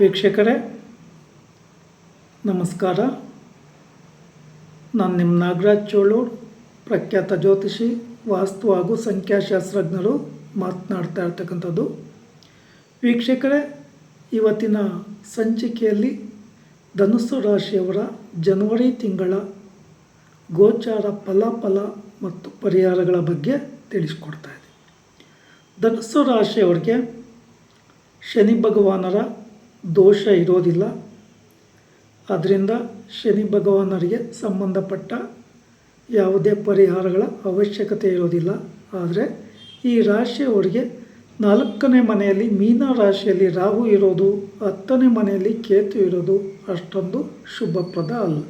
ವೀಕ್ಷಕರೇ, ನಮಸ್ಕಾರ. ನಾನು ನಿಮ್ಮ ನಾಗರಾಜ್ ಚೋಳೂರ್, ಪ್ರಖ್ಯಾತ ಜ್ಯೋತಿಷಿ, ವಾಸ್ತು ಹಾಗೂ ಸಂಖ್ಯಾಶಾಸ್ತ್ರಜ್ಞರು ಮಾತನಾಡ್ತಾ ಇರ್ತಕ್ಕಂಥದ್ದು. ವೀಕ್ಷಕರೇ, ಇವತ್ತಿನ ಸಂಚಿಕೆಯಲ್ಲಿ ಧನುಸ್ಸು ರಾಶಿಯವರ ಜನವರಿ ತಿಂಗಳ ಗೋಚಾರ ಫಲಾಫಲ ಮತ್ತು ಪರಿಹಾರಗಳ ಬಗ್ಗೆ ತಿಳಿಸ್ಕೊಡ್ತಾ ಇದ್ದೀನಿ. ಧನುಸ್ಸು ರಾಶಿಯವರಿಗೆ ಶನಿ ಭಗವಾನರ ದೋಷ ಇರೋದಿಲ್ಲ. ಅದರಿಂದ ಶನಿ ಭಗವಾನರಿಗೆ ಸಂಬಂಧಪಟ್ಟ ಯಾವುದೇ ಪರಿಹಾರಗಳ ಅವಶ್ಯಕತೆ ಇರೋದಿಲ್ಲ. ಆದರೆ ಈ ರಾಶಿಯವರಿಗೆ ನಾಲ್ಕನೇ ಮನೆಯಲ್ಲಿ ಮೀನ ರಾಶಿಯಲ್ಲಿ ರಾಹು ಇರೋದು, ಹತ್ತನೇ ಮನೆಯಲ್ಲಿ ಕೇತು ಇರೋದು ಅಷ್ಟೊಂದು ಶುಭಪ್ರದ ಅಲ್ಲ.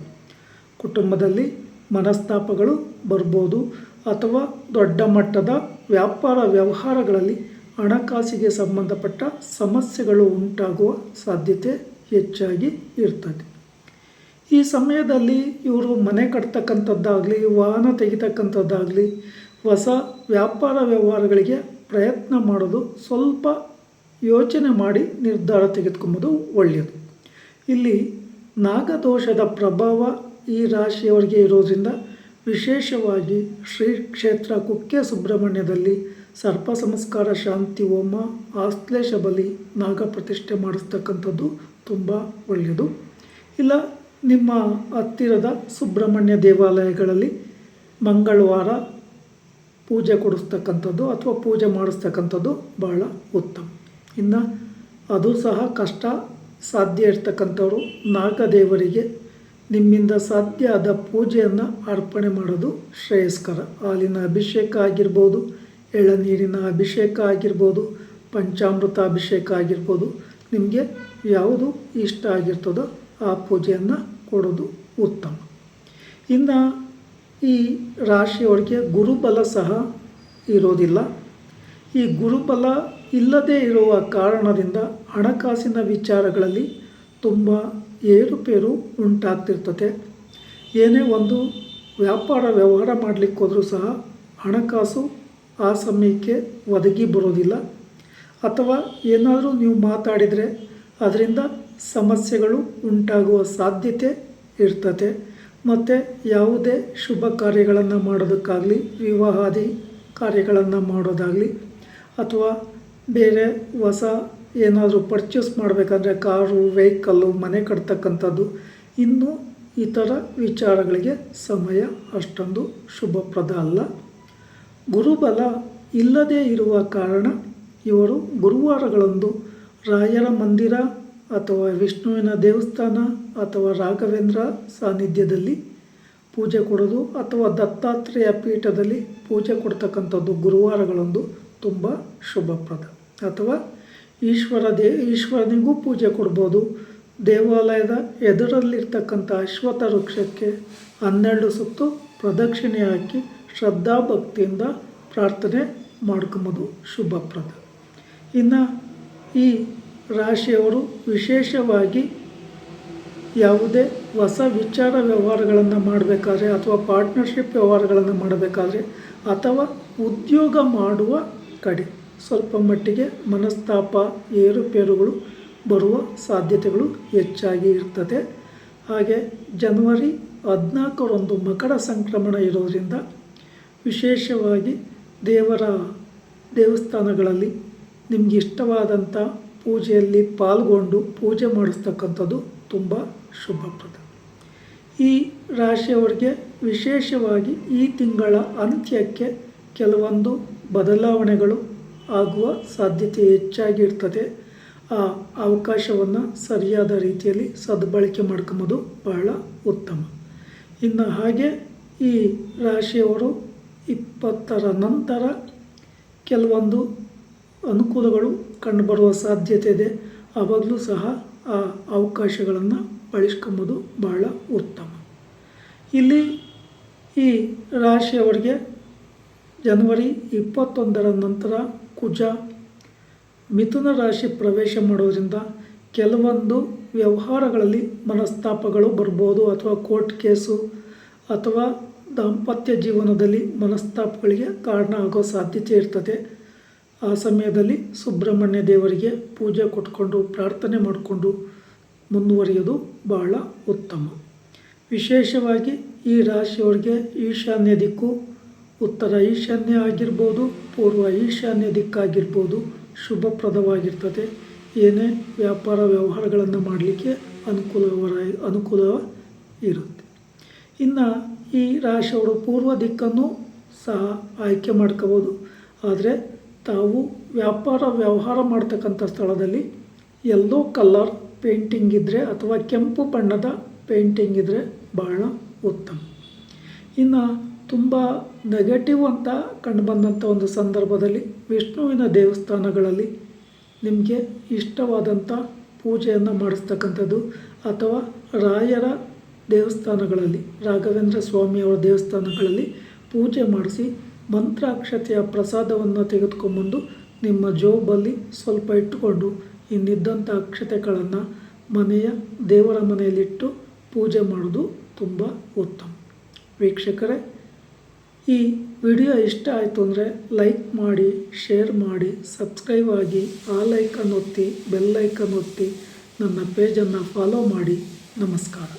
ಕುಟುಂಬದಲ್ಲಿ ಮನಸ್ತಾಪಗಳು ಬರ್ಬೋದು ಅಥವಾ ದೊಡ್ಡ ಮಟ್ಟದ ವ್ಯಾಪಾರ ವ್ಯವಹಾರಗಳಲ್ಲಿ ಹಣಕಾಸಿಗೆ ಸಂಬಂಧಪಟ್ಟ ಸಮಸ್ಯೆಗಳು ಉಂಟಾಗುವ ಸಾಧ್ಯತೆ ಹೆಚ್ಚಾಗಿ ಇರ್ತದೆ. ಈ ಸಮಯದಲ್ಲಿ ಇವರು ಮನೆ ಕಟ್ತಕ್ಕಂಥದ್ದಾಗಲಿ, ವಾಹನ ತೆಗಿತಕ್ಕಂಥದ್ದಾಗಲಿ, ಹೊಸ ವ್ಯಾಪಾರ ವ್ಯವಹಾರಗಳಿಗೆ ಪ್ರಯತ್ನ ಮಾಡೋದು ಸ್ವಲ್ಪ ಯೋಚನೆ ಮಾಡಿ ನಿರ್ಧಾರ ತೆಗೆದುಕೊಂಬೋದು ಒಳ್ಳೆಯದು. ಇಲ್ಲಿ ನಾಗದೋಷದ ಪ್ರಭಾವ ಈ ರಾಶಿಯವರಿಗೆ ಇರೋದ್ರಿಂದ ವಿಶೇಷವಾಗಿ ಶ್ರೀ ಕ್ಷೇತ್ರ ಕುಕ್ಕೆ ಸುಬ್ರಹ್ಮಣ್ಯದಲ್ಲಿ ಸರ್ಪ ಸಂಸ್ಕಾರ, ಶಾಂತಿ, ಹೋಮ, ಆಶ್ಲೇಷ ಬಲಿ, ನಾಗ ಪ್ರತಿಷ್ಠೆ ಮಾಡಿಸ್ತಕ್ಕಂಥದ್ದು ತುಂಬ ಒಳ್ಳೆಯದು. ಇಲ್ಲ, ನಿಮ್ಮ ಹತ್ತಿರದ ಸುಬ್ರಹ್ಮಣ್ಯ ದೇವಾಲಯಗಳಲ್ಲಿ ಮಂಗಳವಾರ ಪೂಜೆ ಕೊಡಿಸ್ತಕ್ಕಂಥದ್ದು ಅಥವಾ ಪೂಜೆ ಮಾಡಿಸ್ತಕ್ಕಂಥದ್ದು ಬಹಳ ಉತ್ತಮ. ಇನ್ನು ಅದು ಸಹ ಕಷ್ಟ ಸಾಧ್ಯ ಇರ್ತಕ್ಕಂಥವರು ನಾಗದೇವರಿಗೆ ನಿಮ್ಮಿಂದ ಸಾಧ್ಯ ಆದ ಪೂಜೆಯನ್ನು ಅರ್ಪಣೆ ಮಾಡೋದು ಶ್ರೇಯಸ್ಕರ. ಹಾಲಿನ ಅಭಿಷೇಕ ಆಗಿರ್ಬೋದು ಎಳನೀರಿನ ಅಭಿಷೇಕ ಆಗಿರ್ಬೋದು, ಪಂಚಾಮೃತ ಅಭಿಷೇಕ ಆಗಿರ್ಬೋದು, ನಿಮಗೆ ಯಾವುದು ಇಷ್ಟ ಆಗಿರ್ತದೋ ಆ ಪೂಜೆಯನ್ನು ಕೊಡೋದು ಉತ್ತಮ. ಇನ್ನು ಈ ರಾಶಿಯೊಳಗೆ ಗುರುಬಲ ಸಹ ಇರೋದಿಲ್ಲ. ಈ ಗುರುಬಲ ಇಲ್ಲದೇ ಇರುವ ಕಾರಣದಿಂದ ಹಣಕಾಸಿನ ವಿಚಾರಗಳಲ್ಲಿ ತುಂಬ ಏರುಪೇರು ಉಂಟಾಗ್ತಿರ್ತದೆ ಏನೇ ಒಂದು ವ್ಯಾಪಾರ ವ್ಯವಹಾರ ಮಾಡಲಿಕ್ಕೋದ್ರೂ ಸಹ ಹಣಕಾಸು ಆ ಸಮಯಕ್ಕೆ ಒದಗಿ ಬರೋದಿಲ್ಲ. ಅಥವಾ ಏನಾದರೂ ನೀವು ಮಾತಾಡಿದರೆ ಅದರಿಂದ ಸಮಸ್ಯೆಗಳು ಉಂಟಾಗುವ ಸಾಧ್ಯತೆ ಇರ್ತದೆ ಮತ್ತು ಯಾವುದೇ ಶುಭ ಕಾರ್ಯಗಳನ್ನು ಮಾಡೋದಕ್ಕಾಗಲಿ, ವಿವಾಹಾದಿ ಕಾರ್ಯಗಳನ್ನು ಮಾಡೋದಾಗಲಿ, ಅಥವಾ ಬೇರೆ ಹೊಸ ಏನಾದರೂ ಪರ್ಚೇಸ್ ಮಾಡಬೇಕಂದ್ರೆ ಕಾರು ವೆಹಿಕಲ್ಲು ಮನೆ ಕಟ್ತಕ್ಕಂಥದ್ದು, ಇನ್ನೂ ಇತರ ವಿಚಾರಗಳಿಗೆ ಸಮಯ ಅಷ್ಟೊಂದು ಶುಭಪ್ರದ ಅಲ್ಲ. ಗುರುಬಲ ಇಲ್ಲದೇ ಇರುವ ಕಾರಣ ಇವರು ಗುರುವಾರಗಳಂದು ರಾಯರ ಮಂದಿರ ಅಥವಾ ವಿಷ್ಣುವಿನ ದೇವಸ್ಥಾನ ಅಥವಾ ರಾಘವೇಂದ್ರ ಸಾನ್ನಿಧ್ಯದಲ್ಲಿ ಪೂಜೆ ಕೊಡೋದು ಅಥವಾ ದತ್ತಾತ್ರೇಯ ಪೀಠದಲ್ಲಿ ಪೂಜೆ ಕೊಡ್ತಕ್ಕಂಥದ್ದು ಗುರುವಾರಗಳಂದು ತುಂಬ ಶುಭಪ್ರದ. ಅಥವಾ ಈಶ್ವರ ದೇ, ಈಶ್ವರನಿಗೂ ಪೂಜೆ ಕೊಡ್ಬೋದು. ದೇವಾಲಯದ ಎದುರಲ್ಲಿರ್ತಕ್ಕಂಥ ಅಶ್ವತ್ಥ ವೃಕ್ಷಕ್ಕೆ ಹನ್ನೆರಡು ಸುತ್ತು ಪ್ರದಕ್ಷಿಣೆ ಹಾಕಿ ಶ್ರದ್ಧಾಭಕ್ತಿಯಿಂದ ಪ್ರಾರ್ಥನೆ ಮಾಡ್ಕೊಂಬೋದು. ಶುಭಪ್ರದ ಇನ್ನು ಈ ರಾಶಿಯವರು ವಿಶೇಷವಾಗಿ ಯಾವುದೇ ಹೊಸ ವಿಚಾರ ವ್ಯವಹಾರಗಳನ್ನು ಮಾಡಬೇಕಾದ್ರೆ ಅಥವಾ ಪಾರ್ಟ್ನರ್ಶಿಪ್ ವ್ಯವಹಾರಗಳನ್ನು ಮಾಡಬೇಕಾದ್ರೆ ಅಥವಾ ಉದ್ಯೋಗ ಮಾಡುವ ಕಡೆ ಸ್ವಲ್ಪ ಮಟ್ಟಿಗೆ ಮನಸ್ತಾಪ, ಏರುಪೇರುಗಳು ಬರುವ ಸಾಧ್ಯತೆಗಳು ಹೆಚ್ಚಾಗಿ ಇರ್ತದೆ. ಹಾಗೆ ಜನವರಿ ಹದಿನಾಲ್ಕರಂದು ಮಕರ ಸಂಕ್ರಮಣ ಇರೋದರಿಂದ ವಿಶೇಷವಾಗಿ ದೇವರ ದೇವಸ್ಥಾನಗಳಲ್ಲಿ ನಿಮಗೆ ಇಷ್ಟವಾದಂಥ ಪೂಜೆಯಲ್ಲಿ ಪಾಲ್ಗೊಂಡು ಪೂಜೆ ಮಾಡಿಸ್ತಕ್ಕಂಥದ್ದು ತುಂಬ ಶುಭಪ್ರದ. ಈ ರಾಶಿಯವರಿಗೆ ವಿಶೇಷವಾಗಿ ಈ ತಿಂಗಳ ಅಂತ್ಯಕ್ಕೆ ಕೆಲವೊಂದು ಬದಲಾವಣೆಗಳು ಆಗುವ ಸಾಧ್ಯತೆ ಹೆಚ್ಚಾಗಿರ್ತದೆ ಆ ಅವಕಾಶವನ್ನು ಸರಿಯಾದ ರೀತಿಯಲ್ಲಿ ಸದ್ಬಳಕೆ ಮಾಡ್ಕೊಂಬೋದು ಬಹಳ ಉತ್ತಮ. ಇನ್ನು ಹಾಗೆ ಈ ರಾಶಿಯವರು ಇಪ್ಪತ್ತರ ನಂತರ ಕೆಲವೊಂದು ಅನುಕೂಲಗಳು ಕಂಡುಬರುವ ಸಾಧ್ಯತೆ ಇದೆ. ಆವಾಗಲೂ ಸಹ ಆ ಅವಕಾಶಗಳನ್ನು ಬಳಸ್ಕೊಂಬೋದು ಬಹಳ ಉತ್ತಮ. ಇಲ್ಲಿ ಈ ರಾಶಿಯವರಿಗೆ ಜನವರಿ ಇಪ್ಪತ್ತೊಂದರ ನಂತರ ಕುಜ ಮಿಥುನ ರಾಶಿ ಪ್ರವೇಶ ಮಾಡೋದ್ರಿಂದ ಕೆಲವೊಂದು ವ್ಯವಹಾರಗಳಲ್ಲಿ ಮನಸ್ತಾಪಗಳು ಬರ್ಬೋದು ಅಥವಾ ಕೋರ್ಟ್ ಕೇಸು ಅಥವಾ ದಾಂಪತ್ಯ ಜೀವನದಲ್ಲಿ ಮನಸ್ತಾಪಗಳಿಗೆ ಕಾರಣ ಆಗೋ ಸಾಧ್ಯತೆ ಇರ್ತದೆ. ಆ ಸಮಯದಲ್ಲಿ ಸುಬ್ರಹ್ಮಣ್ಯ ದೇವರಿಗೆ ಪೂಜೆ ಕೊಟ್ಕೊಂಡು ಪ್ರಾರ್ಥನೆ ಮಾಡಿಕೊಂಡು ಮುಂದುವರಿಯೋದು ಬಹಳ ಉತ್ತಮ. ವಿಶೇಷವಾಗಿ ಈ ರಾಶಿಯವರಿಗೆ ಈಶಾನ್ಯ ದಿಕ್ಕು, ಉತ್ತರ ಈಶಾನ್ಯ ಆಗಿರ್ಬೋದು, ಪೂರ್ವ ಈಶಾನ್ಯ ದಿಕ್ಕಾಗಿರ್ಬೋದು ಶುಭಪ್ರದವಾಗಿರ್ತದೆ. ಏನೇ ವ್ಯಾಪಾರ ವ್ಯವಹಾರಗಳನ್ನು ಮಾಡಲಿಕ್ಕೆ ಅನುಕೂಲವರ ಅನುಕೂಲ ಇರುತ್ತೆ. ಇನ್ನು ಈ ರಾಶಿಯವರು ಪೂರ್ವ ದಿಕ್ಕನ್ನು ಸಹ ಆಯ್ಕೆ ಮಾಡ್ಕೋಬೋದು. ಆದರೆ ತಾವು ವ್ಯಾಪಾರ ವ್ಯವಹಾರ ಮಾಡ್ತಕ್ಕಂಥ ಸ್ಥಳದಲ್ಲಿ ಎಲ್ಲೋ ಕಲರ್ ಪೇಂಟಿಂಗ್ ಇದ್ದರೆ ಅಥವಾ ಕೆಂಪು ಬಣ್ಣದ ಪೇಂಟಿಂಗ್ ಇದ್ದರೆ ಬಹಳ ಉತ್ತಮ. ಇನ್ನು ತುಂಬ ನೆಗೆಟಿವ್ ಅಂತ ಕಂಡುಬಂದಂಥ ಒಂದು ಸಂದರ್ಭದಲ್ಲಿ ವಿಷ್ಣುವಿನ ದೇವಸ್ಥಾನಗಳಲ್ಲಿ ನಿಮಗೆ ಇಷ್ಟವಾದಂಥ ಪೂಜೆಯನ್ನು ಮಾಡಿಸ್ತಕ್ಕಂಥದ್ದು ಅಥವಾ ರಾಯರ ದೇವಸ್ಥಾನಗಳಲ್ಲಿ, ರಾಘವೇಂದ್ರ ಸ್ವಾಮಿಯವರ ದೇವಸ್ಥಾನಗಳಲ್ಲಿ ಪೂಜೆ ಮಾಡಿಸಿ ಮಂತ್ರಾಕ್ಷತೆಯ ಪ್ರಸಾದವನ್ನು ತೆಗೆದುಕೊಂಬಂದು ನಿಮ್ಮ ಜೋಬಲ್ಲಿ ಸ್ವಲ್ಪ ಇಟ್ಟುಕೊಂಡು ಇನ್ನಿದ್ದಂಥ ಅಕ್ಷತೆಗಳನ್ನು ಮನೆಯ ದೇವರ ಮನೆಯಲ್ಲಿಟ್ಟು ಪೂಜೆ ಮಾಡೋದು ತುಂಬ ಉತ್ತಮ. ವೀಕ್ಷಕರೇ ಈ ವಿಡಿಯೋ ಇಷ್ಟ ಆಯಿತು ಅಂದರೆ ಲೈಕ್ ಮಾಡಿ, ಶೇರ್ ಮಾಡಿ, ಸಬ್ಸ್ಕ್ರೈಬ್ ಆಗಿ ಆ ಲೈಕನ್ನು ಒತ್ತಿ, ಬೆಲ್ ಐಕನ್ ಒತ್ತಿ ನನ್ನ ಪೇಜನ್ನು ಫಾಲೋ ಮಾಡಿ. ನಮಸ್ಕಾರ.